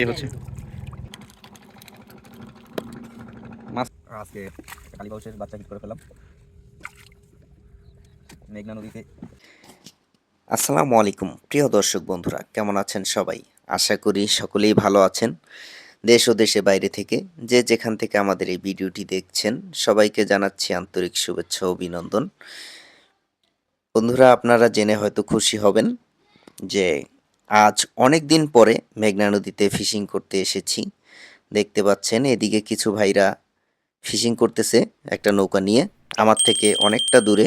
এই হচ্ছে। মাছ। আজকে কালীবাউসের বাচ্চা হিট করে ফেলাম মেঘনা নদীতে। আসসালামু আলাইকুম প্রিয় দর্শক বন্ধুরা কেমন আছেন সবাই? আশা করি সকলেই ভালো আছেন। দেশ ও দেশে বাইরে থেকে যে যেখান থেকে আমাদের এই ভিডিওটি দেখছেন সবাইকে জানাচ্ছি আন্তরিক শুভেচ্ছা অভিনন্দন। বন্ধুরা আপনারা জেনে হয়তো খুশি হবেন যে আজ অনেক দিন পরে মেঘনা নদীতে ফিশিং করতে এসেছি। দেখতে পাচ্ছেন, এদিকে কিছু ভাইরা ফিশিং করতেছে একটা নৌকা নিয়ে। আমার থেকে অনেকটা দূরে,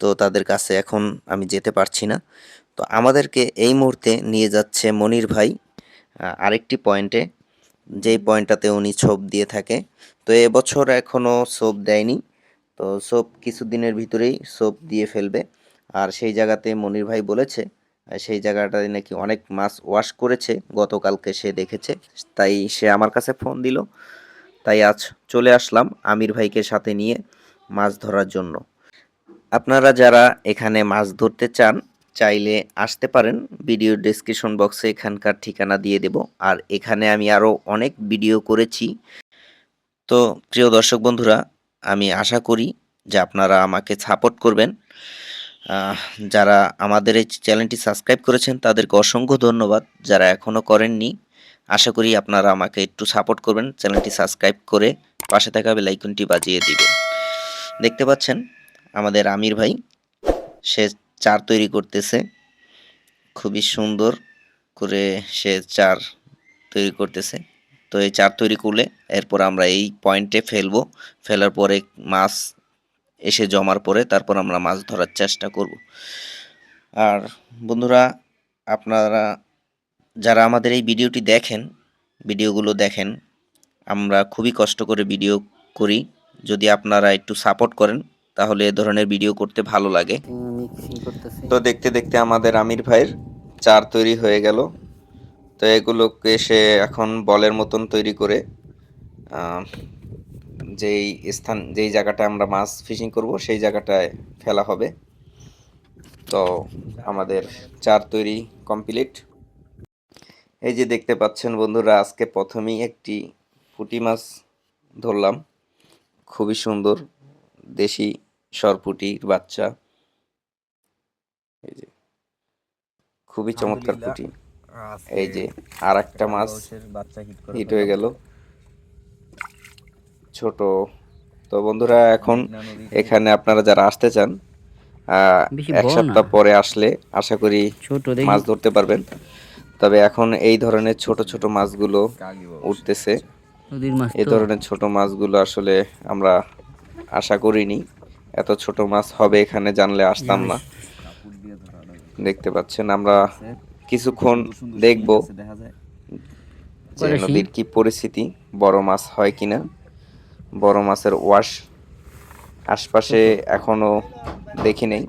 তো তাদের কাছে এখন আমি যেতে পারছি না। তো আমাদেরকে এই মুহূর্তে নিয়ে যাচ্ছে মনির ভাই আরেকটি পয়েন্টে। যেই পয়েন্টটাতে উনি ছোপ দিয়ে থাকে। তো এবছর এখনও সোপ দেয়নি। তো সোপ কিছুদিনের ভিতরেই সোপ দিয়ে ফেলবে। আর সেই জায়গাতে মনির ভাই বলেছে সেই জায়গাটায় নাকি অনেক মাছ ওয়াশ করেছে, গতকালকে সে দেখেছে। তাই সে আমার কাছে ফোন দিল। তাই আজ চলে আসলাম আমির ভাইকে সাথে নিয়ে মাছ ধরার জন্য। আপনারা যারা এখানে মাছ ধরতে চান, চাইলে আসতে পারেন। ভিডিও ডেসক্রিপশন বক্সে এখানকার ঠিকানা দিয়ে দেব। আর এখানে আমি আরও অনেক ভিডিও করেছি। তো প্রিয় দর্শক বন্ধুরা, আমি আশা করি যে আপনারা আমাকে সাপোর্ট করবেন। যারা আমাদের এই চ্যানেলটি সাবস্ক্রাইব করেছেন, তাদেরকে অসংখ্য ধন্যবাদ। যারা এখনও করেননি, আশা করি আপনারা আমাকে একটু সাপোর্ট করবেন, চ্যানেলটি সাবস্ক্রাইব করে পাশে থাকা বেলাইকনটি বাজিয়ে দিবেন। দেখতে পাচ্ছেন, আমাদের আমির ভাই, সে চার তৈরি করতেছে। খুবই সুন্দর করে সে চার তৈরি করতেছে। তো এই চার তৈরি করলে এরপর আমরা এই পয়েন্টে ফেলব। ফেলার পরে মাছ এসে জমার পরে তারপর আমরা মাছ ধরার চেষ্টা করব। আর বন্ধুরা, আপনারা যারা আমাদের এই ভিডিওটি দেখেন, ভিডিওগুলো দেখেন, আমরা খুবই কষ্ট করে ভিডিও করি। যদি আপনারা একটু সাপোর্ট করেন, তাহলে এ ধরনের ভিডিও করতে ভালো লাগে। তো দেখতে দেখতে আমাদের আমির ভাইয়ের চার তৈরি হয়ে গেল। তো এগুলোকে সে এখন বলের মতন তৈরি করে যেই স্থান যেই জায়গাটায় আমরা মাছ ফিশিং করব সেই জায়গাটায় ফেলা হবে। তো আমাদের চার তৈরি কমপ্লিট এই যে দেখতে পাচ্ছেন বন্ধুরা আজকে প্রথমেই একটি পুঁটি মাছ ধরলাম। খুবই সুন্দর দেশি সরপুটির বাচ্চা। এই যে খুবই চমৎকার পুঁটি। এই যে আর একটা মাছ হিট হয়ে গেল। ছোট। তো বন্ধুরা এখন এখানে আপনারা যারা আসতে চান এক সপ্তাহ পরে আসলে আশা করি ছোট মাছ ধরতে পারবেন। তবে এখন এই ধরনের ছোট ছোট মাছগুলো উঠতেছে। এই ধরনের ছোট মাছগুলো আসলে আমরা আশা করিনি। এত ছোট মাছ হবে এখানে জানলে আসতাম না। দেখতে পাচ্ছেন আমরা কিছুক্ষণ দেখব নদীর কি পরিস্থিতি বড় মাছ হয় কিনা। বড় মাছের ওয়াশ। আশপাশে এখনও দেখি নেই।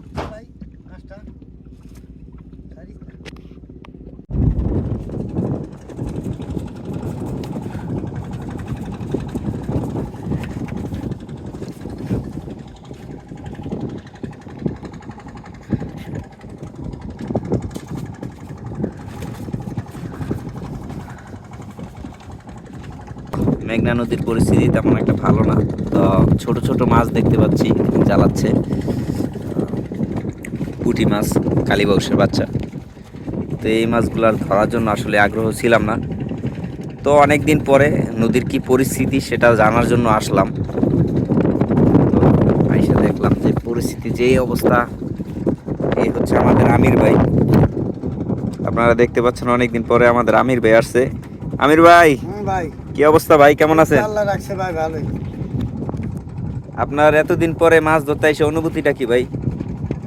মেঘনা নদীর পরিস্থিতি তেমন একটা ভালো না। তো ছোট ছোট মাছ দেখতে পাচ্ছি, জ্বালাচ্ছে। পুঁটি মাছ কালীবাউসের বাচ্চা। তো এই মাছগুলার ধরার জন্য আসলে আগ্রহ ছিলাম না। তো অনেক দিন পরে নদীর কি পরিস্থিতি সেটা জানার জন্য আসলাম। তো আইসা দেখলাম যে পরিস্থিতি যেই অবস্থা, এই হচ্ছে আমাদের আমির ভাই। আপনারা দেখতে পাচ্ছেন অনেকদিন পরে আমাদের আমির ভাই আসছে। আমির ভাই! ভাই। কি অবস্থা ভাই? কেমন আছেন? আল্লাহ রাখছে ভাই ভালোই। আপনার এতদিন পরে মাছ ধরতে এসে অনুভূতিটা কি ভাই?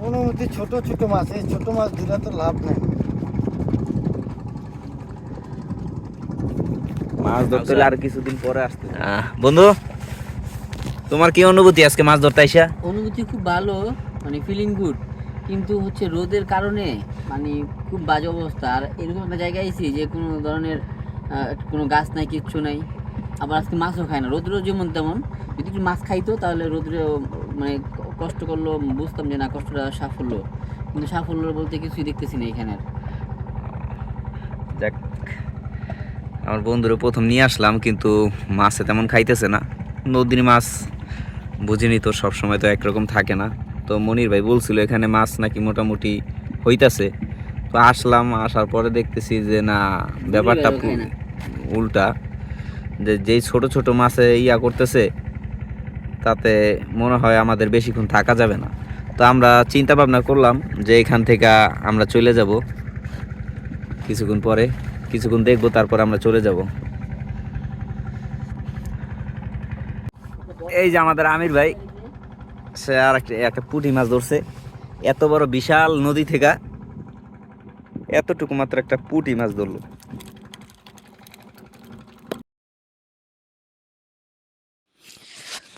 অনুমতি ছোট ছোট মাছ। এই ছোট মাছ ধরে তো লাভ নেই। মাছ ধরতে হলে আর কিছুদিন পরে আসতে। বন্ধু তোমার কি অনুভূতি আজকে মাছ ধরতে আইসা অনুভূতি খুব ভালো মানে ফিলিং গুড কিন্তু হচ্ছে রোদের কারণে মানে খুব বাজে অবস্থা। আর এরকম একটা জায়গায় আইছি যে কোনো ধরনের কোনো গাছ নাই কিচ্ছু নাই। আবার আজকে মাছও খায় না। রোদ্র যেমন তেমন। যদি একটু মাছ খাইতো তাহলে রোদ্রে মানে কষ্ট করল বুঝতাম যে না কষ্টটা সাফল্য। কিন্তু সাফল্য বলতে কিছুই দেখতেছি না এখানে যাক আমার বন্ধুরা প্রথম নিয়ে আসলাম কিন্তু মাছে তেমন খাইতেছে না। নদীর মাছ বুঝিনি তো সবসময় তো একরকম থাকে না। তো মনির ভাই বলছিল এখানে মাছ নাকি মোটামুটি হইতাছে। তো আসলাম আসার পরে দেখতেছি যে না ব্যাপারটা উল্টা যে যেই ছোট ছোট মাছে ইয়া করতেছে, তাতে মনে হয় আমাদের বেশিক্ষণ থাকা যাবে না। তো আমরা চিন্তা ভাবনা করলাম যে এখান থেকে আমরা চলে যাব। কিছুক্ষণ পরে, কিছুক্ষণ দেখব, তারপর আমরা চলে যাব। এই যে আমাদের আমির ভাই, সে আর একটা একটা পুঁটি মাছ ধরছে। এত বড় বিশাল নদী থেকে এতটুকু মাত্র একটা পুঁটি মাছ ধরলো।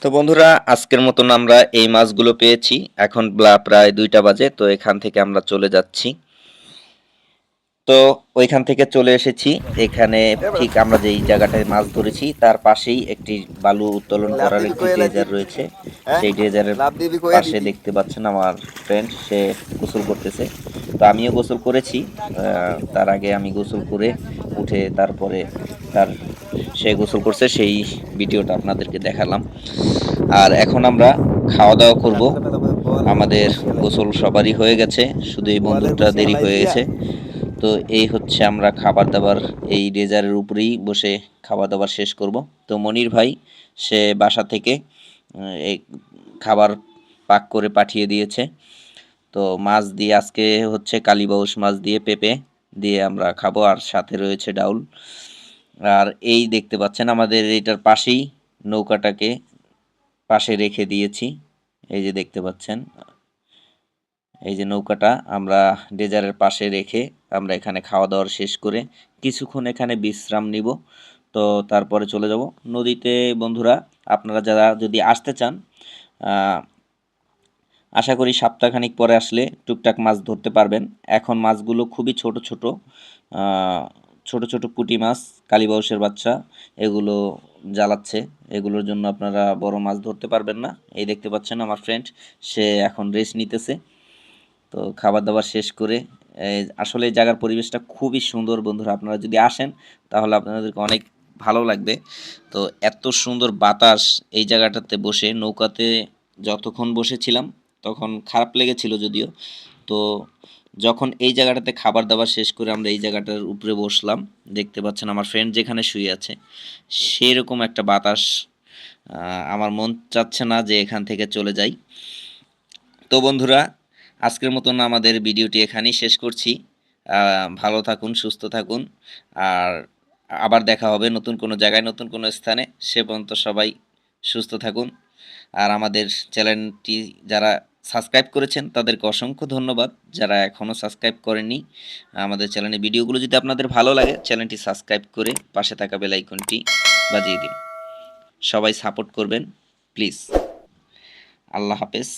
তো বন্ধুরা আজকের মতন আমরা এই মাছগুলো পেয়েছি। এখন প্রায় দুইটা বাজে তো এখান থেকে আমরা চলে যাচ্ছি। তো ওইখান থেকে চলে এসেছি। এখানে ঠিক আমরা যেই জায়গাটায় মাছ ধরেছি তার পাশেই একটি বালু উত্তোলন করার একটি ড্রেজার রয়েছে। সেই ড্রেজারের পাশে দেখতে পাচ্ছেন আমার ফ্রেন্ড সে গোসল করতেছে। তো আমিও গোসল করেছি। আহ, তার আগে আমি গোসল করে উঠে তারপরে তার সে গোসল করছে, সেই ভিডিওটা আপনাদেরকে দেখালাম। আর এখন আমরা খাওয়া দাওয়া করব। আমাদের গোসল সবারই হয়ে গেছে, শুধু এই বন্ধুটা দেরি হয়ে গেছে। তো এই হচ্ছে আমরা খাবার দাবার এই রেজারের উপরেই বসে খাবার দাবার শেষ করব। তো মনির ভাই, সে বাসা থেকে এই খাবার পাক করে পাঠিয়ে দিয়েছে। তো মাছ দিয়ে আজকে হচ্ছে কালীবাউস মাছ দিয়ে পেঁপে দিয়ে আমরা খাব, আর সাথে রয়েছে ডাউল। আর এই দেখতে পাচ্ছেন আমাদের এটার পাশেই নৌকাটাকে পাশে রেখে দিয়েছি। এই যে দেখতে পাচ্ছেন, এই যে নৌকাটা আমরা ডেজারের পাশে রেখে আমরা এখানে খাওয়া দাওয়ার শেষ করে কিছুক্ষণ এখানে বিশ্রাম নিব। তো তারপরে চলে যাব। নদীতে বন্ধুরা, আপনারা যারা যদি আসতে চান আশা করি সপ্তাহখানিক পরে আসলে টুকটাক মাছ ধরতে পারবেন। এখন মাছগুলো খুবই ছোট ছোট ছোট ছোট পুঁটি মাছ কালীবাউসের বাচ্চা, এগুলো জ্বালাচ্ছে। এগুলোর জন্য আপনারা বড় মাছ ধরতে পারবেন না। এই দেখতে পাচ্ছেন আমার ফ্রেন্ড সে এখন রেস্ট নিতেছে। তো খাবার দাবার শেষ করে আসলে জায়গার পরিবেশটা খুবই সুন্দর বন্ধুরা। আপনারা যদি আসেন, তাহলে আপনাদেরকে অনেক ভালো লাগবে। তো এত সুন্দর বাতাস এই জায়গাটাতে বসে, নৌকাতে যতক্ষণ বসেছিলাম, তখন খারাপ লেগেছিল যদিও। তো যখন এই জায়গাটাতে খাবার দাবার শেষ করে আমরা এই জায়গাটার উপরে বসলাম, দেখতে পাচ্ছেন আমার ফ্রেন্ড যেখানে শুয়ে আছে, সেরকম একটা বাতাস আমার মন চাচ্ছে না যে এখান থেকে চলে যাই। তো বন্ধুরা, আজকের মতন আমাদের ভিডিওটি এখানেই শেষ করছি। ভালো থাকুন, সুস্থ থাকুন, আর আবার দেখা হবে নতুন কোনো জায়গায়, নতুন কোনো স্থানে। সে পর্যন্ত সবাই সুস্থ থাকুন। আর আমাদের চ্যানেলটি যারা সাবস্ক্রাইব করেছেন, তাদেরকে অসংখ্য ধন্যবাদ। যারা এখনও সাবস্ক্রাইব করেননি, আমাদের চ্যানেলের ভিডিওগুলো যদি আপনাদের ভালো লাগে, চ্যানেলটি সাবস্ক্রাইব করে পাশে থাকা বেল আইকনটি বাজিয়ে দিন। সবাই সাপোর্ট করবেন, প্লিজ। আল্লাহ হাফেজ।